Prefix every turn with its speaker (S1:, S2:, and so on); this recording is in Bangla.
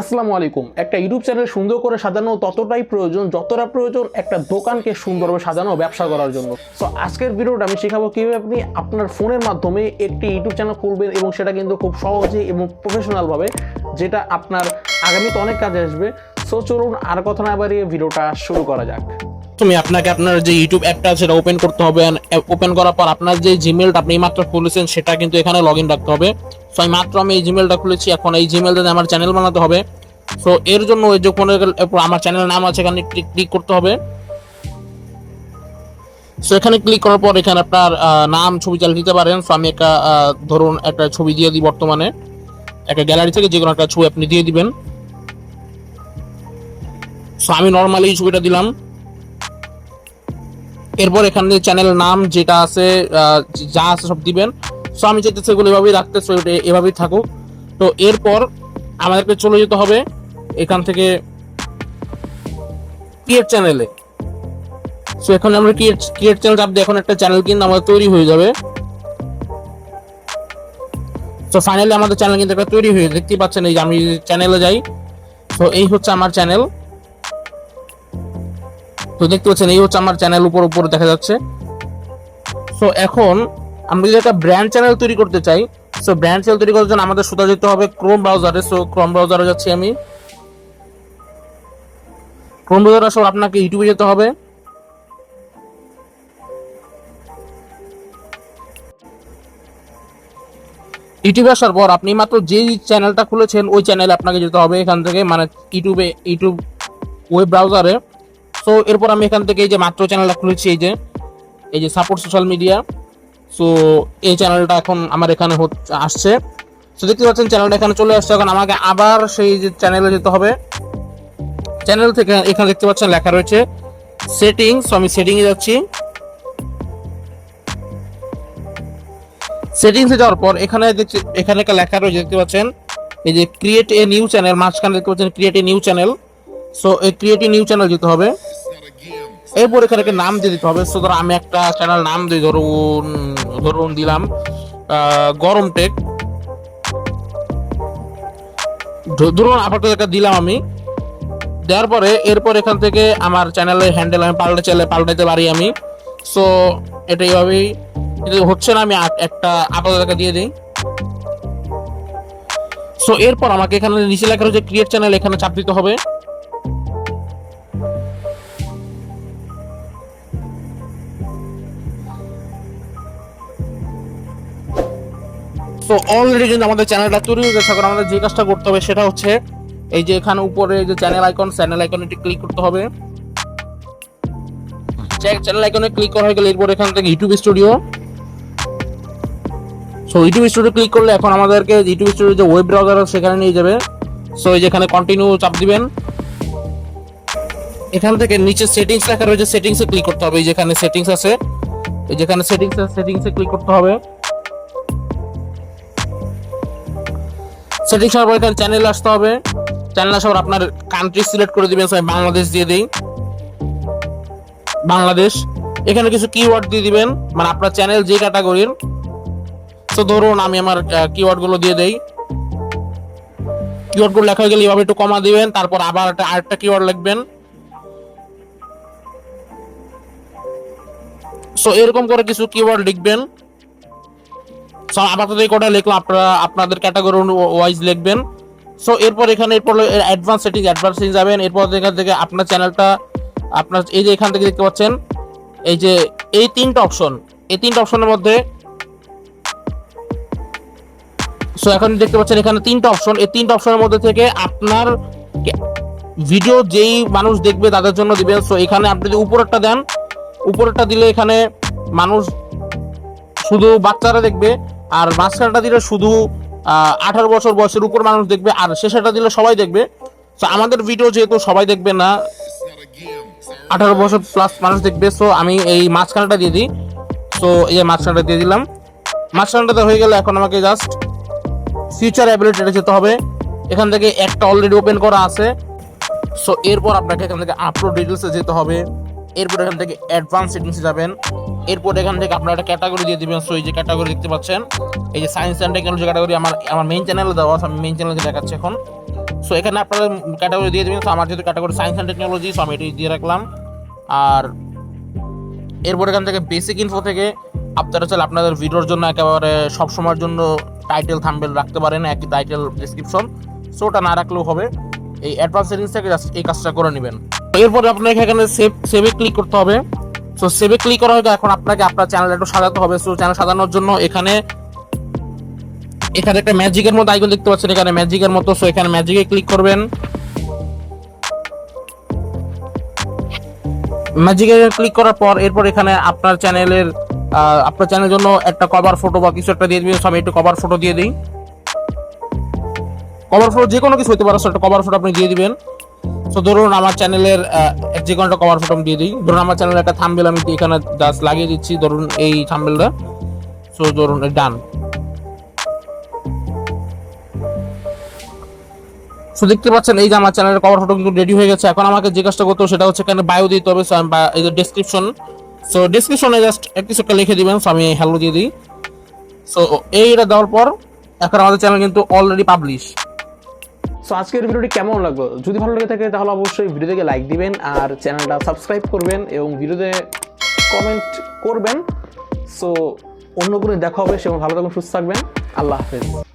S1: আসসালামু আলাইকুম। একটা ইউটিউব চ্যানেল সুন্দর করে সাজানো ততটাই প্রয়োজন, যতটা প্রয়োজন একটা দোকানকে সুন্দরভাবে সাজানো ব্যবসা করার জন্য। তো আজকের ভিডিওটা আমি শেখাবো কীভাবে আপনি আপনার ফোনের মাধ্যমে একটি ইউটিউব চ্যানেল খুলবেন এবং সেটা কিন্তু খুব সহজে এবং প্রফেশনালভাবে যেটা আপনার আগামীতে অনেক কাজে আসবে। সো চলুন আর কথা না বাড়িয়ে ভিডিওটা শুরু করা যাক।
S2: তুমি আপনাকে আপনার যে ইউটিউব অ্যাপটা সেটা ওপেন করতে হবে ওপেন করার পর আপনার যে জিমেলটা আপনি মাত্র খুলেছেন, সেটা কিন্তু এখানে লগ ইন রাখতে হবে। সো আমি মাত্র আমি এই জিমেলটা খুলেছি, এখন এই জিমেলটাতে আমার চ্যানেল বানাতে হবে। সো এর জন্য ওই যে কোনো আমার চ্যানেলের নাম আছে, এখানে ক্লিক করতে হবে। সো এখানে ক্লিক করার পর এখানে আপনার নাম, ছবি চালিয়ে দিতে পারেন। সো আমি একটা ধরুন একটা ছবি দিয়ে দিই বর্তমানে। একটা গ্যালারি থেকে যে কোনো একটা ছবি আপনি দিয়ে দিবেন। সো আমি নর্মালি এই ছবিটা দিলাম। এরপর এখানে চ্যানেল নাম যেটা আছে যা আছে সব দিবেন। সো আমি চাইতেছি এগুলো এভাবেই রাখতে সো এভাবেই থাকুক। তো এরপর আমাদেরকে চলে যেতে হবে এখান থেকে ক্রিয়েট চ্যানেলে সো এখন আমরা ক্রিয়েট ক্রিয়েট চ্যানেল চাপ দিয়ে এখন একটা চ্যানেল কিন্তু আমাদের তৈরি হয়ে যাবে। তো ফাইনালি আমাদের চ্যানেল কিন্তু একটা তৈরি হয়ে দেখতেই পাচ্ছেন এই যে আমি চ্যানেলে যাই। তো এই হচ্ছে আমার চ্যানেল তো দেখতে পাচ্ছেন, এই হচ্ছে আমার চ্যানেল উপর উপরে দেখা যাচ্ছে। সো এখন আমরা যদি একটা ব্র্যান্ড চ্যানেল তৈরি করতে চাই সো ব্র্যান্ড চ্যানেল তৈরি করার জন্য আমাদের সোজা যেতে হবে ক্রোম ব্রাউজারে সো ক্রোম ব্রাউজারে যাচ্ছি আমি। ক্রোম ব্রাউজার পর আপনাকে ইউটিউবে যেতে হবে। ইউটিউবে আসার পর আপনি মাত্র যেই চ্যানেলটা খুলেছেন, ওই চ্যানেলে আপনাকে যেতে হবে এখান থেকে। মানে ইউটিউবে ইউটিউব ওয়েব ব্রাউজারে সো এরপর আমি এখান থেকে এই যে মাত্র চ্যানেলটা খুলেছি, এই যে এই যে সাপোর্ট সোশ্যাল মিডিয়া সো এই চ্যানেলটা এখন আমার এখানে আসছে। তো দেখতে পাচ্ছেন চ্যানেলটা এখানে চলে আসছে। এখন আমাকে আবার সেই যে চ্যানেলে যেতে হবে। চ্যানেল থেকে এখানে দেখতে পাচ্ছেন লেখা রয়েছে সেটিংস সো আমি সেটিংয়ে যাচ্ছি। সেটিংসে যাওয়ার পর এখানে এখানে একটা লেখা রয়েছে, দেখতে পাচ্ছেন। এই যে ক্রিয়েট এ নিউ চ্যানেল মাঝখানে দেখতে পাচ্ছেন create a new channel so এই ক্রিয়েটিভ নিউ চ্যানেল যেতে হবে। এরপর এখানে একটা নাম দিয়ে দিতে হবে। সো ধরো আমি একটা চ্যানেল নাম দিই ধরুন ধরুন দিলাম গরম টেক ধরুন আপাতত একটা দিলাম আমি। দেওয়ার পরে, এরপর এখান থেকে আমার চ্যানেলের হ্যান্ডেল আমি পাল্টে চাইলে পাল্টাতে পারি আমি। সো এটা এইভাবেই কিন্তু হচ্ছে না, আমি একটা আপাতত একটা দিয়ে দিই। সো এরপর আমাকে এখানে নিচে লেখা রয়েছে ক্রিয়েট চ্যানেল এখানে চাপ দিতে হবে। তো অলরেডি কিন্তু আমাদের চ্যানেলটা তৈরি হয়ে গেছে। এখন আমাদের যে কাজটা করতে হবে সেটা হচ্ছে এই যে এখানে উপরে যে চ্যানেল আইকন চ্যানেল আইকন এটি ক্লিক করতে হবে। চ্যানেল আইকনে ক্লিক করা হয়ে গেলে এরপর এখান থেকে YouTube studio so YouTube studio click করলে এখন আমাদেরকে ইউটিউব স্টুডিও যে ওয়েব ব্রাউজার সেখানে নিয়ে যাবে। সো এই যেখানে কন্টিনিউ চাপ দিবেন। এখান থেকে নিচে সেটিংস লেখা রয়েছে সেটিংসে ক্লিক করতে হবে। এই যেখানে সেটিংস আছে, এই যেখানে সেটিংস আছে সেটিংসে ক্লিক করতে হবে। সেটিংস হওয়ার পর এখানে চ্যানেল আসতে হবে। চ্যানেল আসার আপনার কান্ট্রি সিলেক্ট করে দিবেন সবাই বাংলাদেশ দিয়ে দিই। বাংলাদেশ। এখানে কিছু কিওয়ার্ড দিয়ে দিবেন মানে আপনার চ্যানেল যে ক্যাটাগরির তো ধরুন আমি আমার কিওয়ার্ডগুলো দিয়ে দেই। কিওয়ার্ডগুলো লেখা হয়ে গেলে এভাবে একটু কমা দিবেন, তারপর আবার একটা, আরেকটা কিওয়ার্ড লিখবেন। সো এরকম করে কিছু কিওয়ার্ড লিখবেন। সো আপাতত এই কটা লিখলাম, আপনারা, আপনাদের ক্যাটাগরি ওয়াইজ লিখবেন। সো এরপর এখানে এরপর অ্যাডভান্স সেটিং অ্যাডভান্স সেটিং যাবেন। এরপর এখান থেকে আপনার চ্যানেলটা আপনার এই যে এখান থেকে দেখতে পাচ্ছেন, এই যে, এই তিনটা অপশন এই তিনটা অপশনের মধ্যে সো এখন দেখতে পাচ্ছেন এখানে তিনটা অপশন এই তিনটা অপশনের মধ্যে থেকে আপনার ভিডিও যেই মানুষ দেখবে তাদের জন্য দিবেন। সো এখানে আপনি যদি উপরেরটা দেন, উপরেরটা দিলে এখানে মানুষ শুধু বাচ্চারা দেখবে। আর মাঝখানটা দিলে শুধু আঠারো বছর বয়সের উপর মানুষ দেখবে, আর শেষেরটা দিলে সবাই দেখবে। তো আমাদের ভিডিও যেহেতু সবাই দেখবে না, আঠারো বছর প্লাস মানুষ দেখবে সো আমি এই মাঝখানটা দিয়ে দিই। সো এই মাঝখানটা দিয়ে দিলাম। মাঝখানটাতে হয়ে গেলে এখন আমাকে জাস্ট ফিউচার অ্যাবিলিটিতে যেতে হবে। এখান থেকে একটা অলরেডি ওপেন করা আছে। সো এরপর আপনাকে এখান থেকে আপলোড ডিটেলসে যেতে হবে। এরপর এখান থেকে অ্যাডভান্স সেটিংসে যাবেন। এরপর এখান থেকে আপনারা একটা ক্যাটাগরি দিয়ে দিবেন। সো এই যে ক্যাটাগরি দেখতে পাচ্ছেন, এই যে সায়েন্স অ্যান্ড টেকনোলজি ক্যাটাগরি আমার আমার মেইন চ্যানেলে দেওয়া আছে, আমি মেইন চ্যানেলে দেখাচ্ছি এখন। সো এখানে আপনারা ক্যাটাগরি দিয়ে দেবেন। তো আমার যেহেতু category science and technology so আমি এটি দিয়ে রাখলাম। আর এরপর এখান থেকে বেসিক ইনফো থেকে আপনারা চাইলে আপনাদের ভিডিওর জন্য একেবারে সব সময়ের জন্য টাইটেল থাম্বেল রাখতে পারেন, একই টাইটেল ডেসক্রিপশন সো ওটা না রাখলেও হবে। এই অ্যাডভান্স সেটিংস থেকে জাস্ট এই কাজটা করে নেবেন। এরপরে আপনাকে এখানে সেভ সেভে ক্লিক করতে হবে। সো সেভে ক্লিক করা হয়তো এখন আপনাকে আপনার চ্যানেল একটু সাজাতে হবে। সো চ্যানেল সাজানোর জন্য এখানে এখানে একটা ম্যাজিকের মতো আইকন দেখতে পাচ্ছেন। এখানে ম্যাজিকের মতো সো এখানে ম্যাজিকে ক্লিক করবেন। ম্যাজিকে ক্লিক করার পর এরপর এখানে আপনার চ্যানেলের আপনার চ্যানেলের জন্য একটা কভার ফটো বা কিছু একটা দিয়ে দিবেন। সব একটু কভার ফটো দিয়ে দিই। কভার ফটো যে কোনো কিছু হতে পারে একটা কভার ফটো আপনি দিয়ে দিবেন। তো ধরুন আমার চ্যানেলের যে কোনো একটা কভার ফটো দিয়ে দিই। ধরুন আমার চ্যানেলের একটা থাম্বেল আমি এখানে জাস্ট লাগিয়ে দিচ্ছি, ধরুন এই থাম্বেলটা সো ধরুন ডান সো দেখতে পাচ্ছেন, এই যে আমার চ্যানেলের কভার ফটো কিন্তু রেডি হয়ে গেছে। এখন আমাকে যে কাজটা করতে সেটা হচ্ছে এখানে বায়ো দিতে হবে। বা- এই যে ডেসক্রিপশন সো ডেসক্রিপশনে জাস্ট কিছু লিখে দিবেন। সো আমি হ্যালো দিয়ে দিই। সো এইটা দেওয়ার পর, এখন আমাদের চ্যানেল কিন্তু অলরেডি পাবলিশ
S1: সো আজকের ভিডিওটি কেমন লাগল? যদি ভালো লেগে থাকে, তাহলে অবশ্যই ভিডিওটিকে লাইক দিবেন আর চ্যানেলটা সাবস্ক্রাইব করবেন এবং ভিডিওতে কমেন্ট করবেন। সো অন্য কোনো দেখা হবে সেরকম ভালো থাকুন, সুস্থ থাকবেন। আল্লাহ হাফেজ।